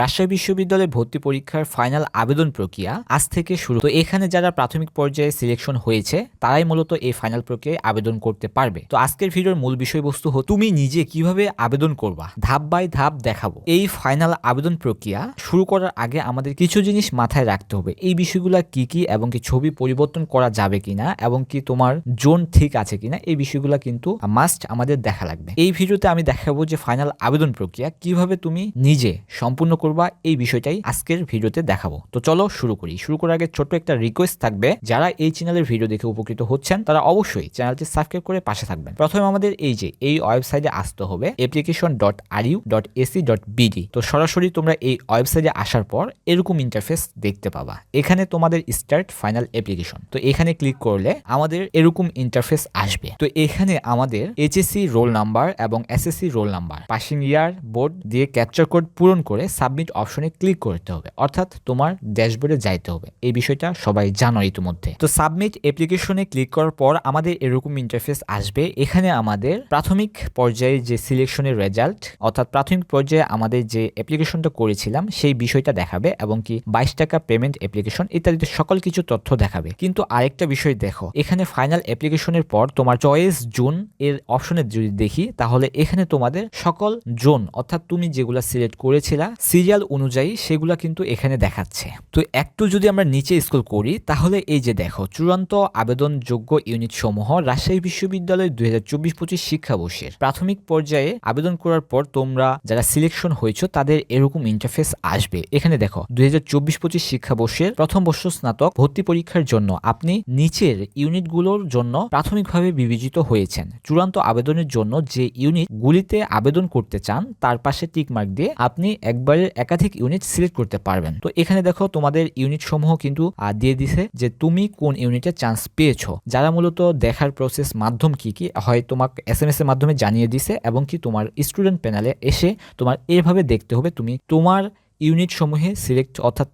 রাজশাহী বিশ্ববিদ্যালয়ে ভর্তি পরীক্ষার ফাইনাল আবেদন প্রক্রিয়া আজ থেকে শুরু। তো এখানে যারা প্রাথমিক পর্যায়ে সিলেকশন হয়েছে, তারাই মূলত এই ফাইনাল প্রক্রিয়ায় আবেদন করতে পারবে। তো আজকের ভিডিওর মূল বিষয়বস্তু হলো, তুমি নিজে কীভাবে আবেদন করবা? ধাপ বাই ধাপ দেখাবো। এই ফাইনাল আবেদন প্রক্রিয়া শুরু করার আগে আমাদের কিছু জিনিস মাথায় রাখতে হবে। এই বিষয়গুলো কি কি এবং কি ছবি পরিবর্তন করা যাবে কিনা এবং কি তোমার জোন ঠিক আছে কিনা, এই বিষয়গুলো কিন্তু মাস্ট আমাদের দেখা লাগবে। এই ভিডিওতে আমি দেখাবো যে ফাইনাল আবেদন প্রক্রিয়া কীভাবে তুমি নিজে সম্পূর্ণ করবা এই বিষয়টাই আজকের ভিডিওতে দেখাবো। তো চলো শুরু করি। শুরু করার আগে ছোট্ট একটা রিকোয়েস্ট থাকবে। যারা এই চ্যানেলের ভিডিও দেখে উপকৃত হচ্ছেন, তারা অবশ্যই চ্যানেলটি সাবস্ক্রাইব করে পাশে থাকবেন। প্রথমে আমাদের এই যে, এই ওয়েবসাইটে আসতে হবে। Application dot R U dot AC dot BD তো সরাসরি তোমরা এই ওয়েবসাইটে আসার পর এরকম ইন্টারফেস দেখতে পাবা। এখানে তোমাদের স্টার্ট ফাইনাল অ্যাপ্লিকেশন তো এখানে ক্লিক করলে আমাদের এরকম ইন্টারফেস আসবে। তো এখানে আমাদের এইচএসসি রোল নাম্বার এবং SSC roll number passing year board দিয়ে ক্যাপচার কোড পূরণ করে সাবমিট অপশনে ক্লিক করতে হবে। অর্থাৎ তোমার ড্যাশবোর্ডে যাইতে হবে। এই বিষয়টা সবাই জানো ইতিমধ্যে। তো সাবমিট অ্যাপ্লিকেশনে ক্লিক করার পর আমাদের এরকম ইন্টারফেস আসবে। এখানে আমাদের প্রাথমিক পর্যায়ে যে সিলেকশনের রেজাল্ট অর্থাৎ প্রাথমিক পর্যায়ে আমাদের যে অ্যাপ্লিকেশনটা করেছিলাম, সেই বিষয়টা দেখাবে এবং কি বাইশ টাকা পেমেন্ট অ্যাপ্লিকেশন ইত্যাদিতে সকল কিছু তথ্য দেখাবে। কিন্তু আরেকটা বিষয় দেখো, এখানে ফাইনাল অ্যাপ্লিকেশনের পর তোমার চয়েস জোন এর অপশনে যদি দেখি, তাহলে এখানে তোমাদের সকল জোন অর্থাৎ তুমি যেগুলো সিলেক্ট করেছিলা সিরিয়াল অনুযায়ী সেগুলা কিন্তু এখানে দেখাচ্ছে। তো একটু যদি আমরা নিচে স্কুল করি, তাহলে এই যে দেখো, চূড়ান্ত আবেদনযোগ্য ইউনিট সমূহ রাজশাহী বিশ্ববিদ্যালয় দুই হাজার চব্বিশ পঁচিশ শিক্ষাবর্ষের। প্রাথমিক পর্যায়ে আবেদন করার পর তোমরা যারা সিলেকশন হয়েছো, তাদের এরকম ইন্টারফেস আসবে। এখানে দেখো, দুই হাজার চব্বিশ পঁচিশ শিক্ষাবর্ষের প্রথম বর্ষ স্নাতক ভর্তি পরীক্ষার জন্য আপনি নিচের ইউনিটগুলোর জন্য প্রাথমিকভাবে বিবেচিত হয়েছেন। চূড়ান্ত আবেদনের জন্য যে ইউনিটগুলিতে আবেদন করতে চান, তার পাশে টিকমার্ক দিয়ে আপনি একবারে একাধিক ইউনিট সিলেক্ট করতে পারবেন। তো এখানে দেখো তোমাদের ইউনিট সমূহ কিন্তু দিয়ে দিছে যে তুমি কোন ইউনিটে চান্স পেয়েছ। যারা মূলত দেখার প্রসেস মাধ্যম কি কি, হয় তোমাকে এস এম এস এর মাধ্যমে জানিয়ে দিছে এবং কি তোমার স্টুডেন্ট প্যানেলে এসে তোমার এভাবে দেখতে হবে তুমি তোমার ইউনিট সমূহে সিলেক্ট অর্থাৎ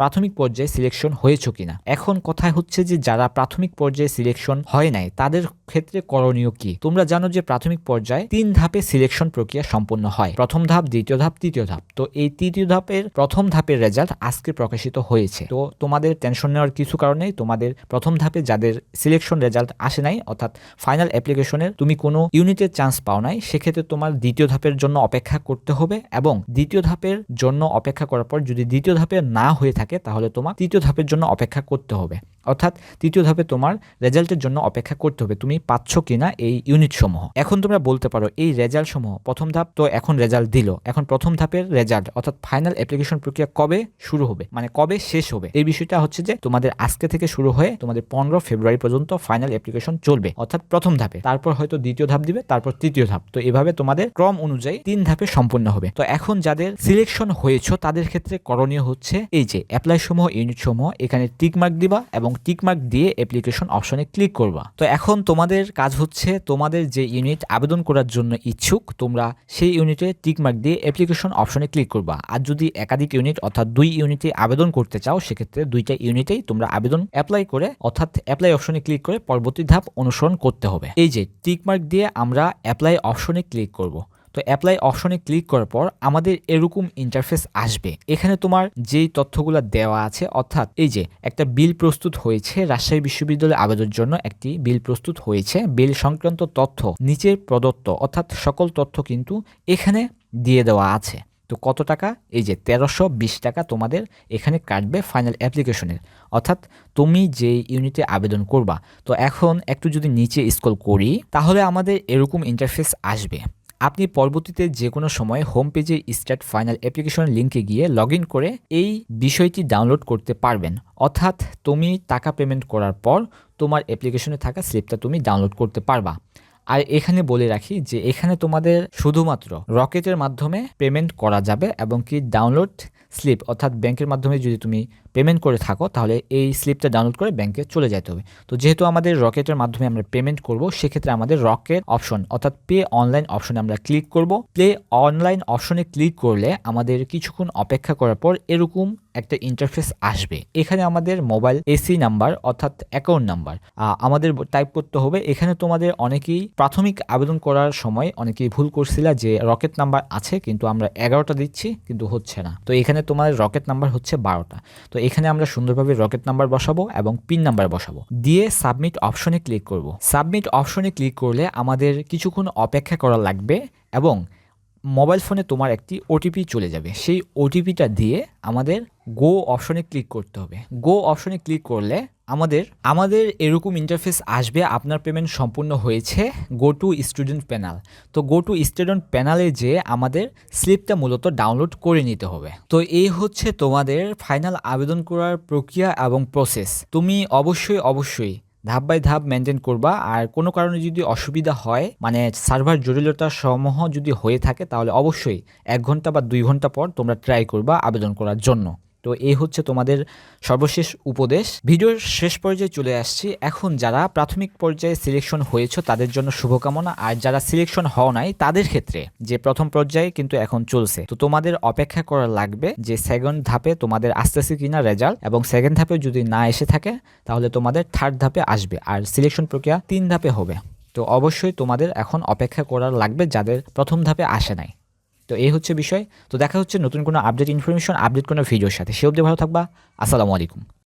প্রাথমিক পর্যায়ে সিলেকশন হয়েছো কিনা? এখন কথায় হচ্ছে যে যারা প্রাথমিক পর্যায়ে সিলেকশন হয় নাই, তাদের ক্ষেত্রে করণীয় কি? তোমরা জানো যে প্রাথমিক পর্যায়ে তিন ধাপে সিলেকশন প্রক্রিয়া সম্পন্ন হয়। প্রথম ধাপ, দ্বিতীয় ধাপ, তৃতীয় ধাপ। তো এই তৃতীয় ধাপের প্রথম ধাপের রেজাল্ট আজকে প্রকাশিত হয়েছে। তো তোমাদের টেনশন নেওয়ার কিছু কারণে তোমাদের প্রথম ধাপে যাদের সিলেকশন রেজাল্ট আসে নাই, অর্থাৎ ফাইনাল অ্যাপ্লিকেশনের তুমি কোনো ইউনিটের চান্স পাও নাই, সেক্ষেত্রে তোমার দ্বিতীয় ধাপের জন্য অপেক্ষা করতে হবে এবং দ্বিতীয় ধাপের জন্য অপেক্ষা করার পর যদি দ্বিতীয় ধাপে না হয়ে থাকে তাহলে তোমার তৃতীয় ধাপের জন্য অপেক্ষা করতে হবে। অর্থাৎ তৃতীয় ধাপে তোমার রেজাল্টের জন্য অপেক্ষা করতে হবে, তুমি পাচ্ছ কিনা এই ইউনিট সমূহ। এখন তোমরা বলতে পারো, এই রেজাল্ট সমূহ, প্রথম ধাপ তো এখন রেজাল্ট দিল, এখন প্রথম ধাপের রেজাল্ট অর্থাৎ ফাইনাল অ্যাপ্লিকেশন প্রক্রিয়া কবে শুরু হবে মানে কবে শেষ হবে, এই বিষয়টা হচ্ছে যে তোমাদের আজকে থেকে শুরু হয়ে তোমাদের পনেরো ফেব্রুয়ারি পর্যন্ত ফাইনাল অ্যাপ্লিকেশন চলবে, অর্থাৎ প্রথম ধাপে। তারপর হয়তো দ্বিতীয় ধাপ দিবে, তারপর তৃতীয় ধাপ, তো এভাবে তোমাদের ক্রম অনুযায়ী তিন ধাপে সম্পূর্ণ হবে। তো এখন যাদের সিলেকশন হয়েছে, তাদের ক্ষেত্রে করণীয় হচ্ছে এই যে অ্যাপ্লাই সমূহ ইউনিট সমূহ, এখানে টিক মার্ক দিবা এবং টিক মার্ক দিয়ে অ্যাপ্লিকেশন অপশনে ক্লিক করবা। তো এখন তোমাদের কাজ হচ্ছে তোমাদের যে ইউনিট আবেদন করার জন্য ইচ্ছুক, তোমরা সেই ইউনিটে টিক মার্ক দিয়ে অ্যাপ্লিকেশন অপশনে ক্লিক করবা। আর যদি একাধিক ইউনিট অর্থাৎ দুই ইউনিটে আবেদন করতে চাও, সেক্ষেত্রে দুইটা ইউনিটেই তোমরা আবেদন অ্যাপ্লাই করে, অর্থাৎ অ্যাপ্লাই অপশনে ক্লিক করে পরবর্তী ধাপ অনুসরণ করতে হবে। এই যে টিক মার্ক দিয়ে আমরা অ্যাপ্লাই অপশনে ক্লিক করব। তো অ্যাপ্লাই অপশনে ক্লিক করার পর আমাদের এরকম ইন্টারফেস আসবে। এখানে তোমার যেই তথ্যগুলো দেওয়া আছে, অর্থাৎ এই যে একটা বিল প্রস্তুত হয়েছে, রাজশাহী বিশ্ববিদ্যালয়ে আবেদনের জন্য একটি বিল প্রস্তুত হয়েছে বিল সংক্রান্ত তথ্য নিচে প্রদত্ত, অর্থাৎ সকল তথ্য কিন্তু এখানে দিয়ে দেওয়া আছে। তো কত টাকা? এই যে তেরোশো বিশ টাকা তোমাদের এখানে কাটবে ফাইনাল অ্যাপ্লিকেশনের অর্থাৎ তুমি যে ইউনিটে আবেদন করবা। তো এখন একটু যদি নিচে স্ক্রল করি, তাহলে আমাদের এরকম ইন্টারফেস আসবে। আপনি পরবর্তীতে যে কোনো সময় হোম পেজে স্টার্ট ফাইনাল অ্যাপ্লিকেশন লিঙ্কে গিয়ে লগ করে এই বিষয়টি ডাউনলোড করতে পারবেন। অর্থাৎ তুমি টাকা পেমেন্ট করার পর তোমার অ্যাপ্লিকেশনে থাকা স্লিপটা তুমি ডাউনলোড করতে পারবা। আর এখানে বলে রাখি যে এখানে তোমাদের শুধুমাত্র রকেটের মাধ্যমে পেমেন্ট করা যাবে এবং কি ডাউনলোড স্লিপ, অর্থাৎ ব্যাংকের মাধ্যমে যদি তুমি পেমেন্ট করে থাকো, তাহলে এই স্লিপটা ডাউনলোড করে ব্যাংকে চলে যেতে হবে। তো যেহেতু আমাদের রকেটের মাধ্যমে আমরা পেমেন্ট করব, সেক্ষেত্রে আমাদের রকেট অপশন অর্থাৎ পে অনলাইন অপশনে আমরা ক্লিক করব। প্লে অনলাইন অপশনে ক্লিক করলে আমাদের কিছুক্ষণ অপেক্ষা করার পর এরকম একটা ইন্টারফেস আসবে। এখানে আমাদের মোবাইল এসি নাম্বার অর্থাৎ অ্যাকাউন্ট নাম্বার আমাদের টাইপ করতে হবে। এখানে তোমাদের অনেকেই প্রাথমিক আবেদন করার সময় অনেকেই ভুল করছিলা যে রকেট নাম্বার আছে, কিন্তু আমরা এগারোটা দিচ্ছি, কিন্তু হচ্ছে না। তো এখানে তোমার রকেট নাম্বার হচ্ছে বারোটা। তো এখানে আমরা সুন্দরভাবে রকেট নাম্বার বসাবো এবং পিন নাম্বার বসাবো। দিয়ে সাবমিট অপশনে ক্লিক করব। সাবমিট অপশনে ক্লিক করলে আমাদের কিছুক্ষণ অপেক্ষা করা লাগবে এবং মোবাইল ফোনে তোমার একটি ওটিপি চলে যাবে। সেই ওটিপিটা দিয়ে আমাদের গো অপশনে ক্লিক করতে হবে। গো অপশনে ক্লিক করলে আমাদের আমাদের এরকম ইন্টারফেস আসবে, আপনার পেমেন্ট সম্পূর্ণ হয়েছে গো টু স্টুডেন্ট প্যানেল তো গো টু স্টুডেন্ট প্যানেলে যে আমাদের স্লিপটা মূলত ডাউনলোড করে নিতে হবে। তো এই হচ্ছে তোমাদের ফাইনাল আবেদন করার প্রক্রিয়া এবং প্রসেস তুমি অবশ্যই অবশ্যই ধাপ বাই ধাপ মেনটেন করবা, আর কোনো কারণে যদি অসুবিধা হয় মানে সার্ভার জটিলতা সমূহ যদি হয়ে থাকে, তাহলে অবশ্যই এক ঘণ্টা বা দুই ঘণ্টা পর তোমরা ট্রাই করবা আবেদন করার জন্য। তো এই হচ্ছে তোমাদের সর্বশেষ উপদেশ। ভিডিওর শেষ পর্যায়ে চলে আসছি। এখন যারা প্রাথমিক পর্যায়ে সিলেকশন হয়েছে, তাদের জন্য শুভকামনা। আর যারা সিলেকশন হওয়া নাই, তাদের ক্ষেত্রে যে প্রথম পর্যায়ে কিন্তু এখন চলছে। তো তোমাদের অপেক্ষা করা লাগবে যে সেকেন্ড ধাপে তোমাদের আসতেছে কিনা রেজাল্ট এবং সেকেন্ড ধাপে যদি না এসে থাকে, তাহলে তোমাদের থার্ড ধাপে আসবে। আর সিলেকশন প্রক্রিয়া তিন ধাপে হবে। তো অবশ্যই তোমাদের এখন অপেক্ষা করার লাগবে যাদের প্রথম ধাপে আসে নাই। তো এই হচ্ছে বিষয়। তো দেখা হচ্ছে নতুন কোনো আপডেট ইনফরমেশন আপডেট কোনো ভিডিওর সাথে। সে অবধি ভালো থাকবা। আসসালামু আলাইকুম।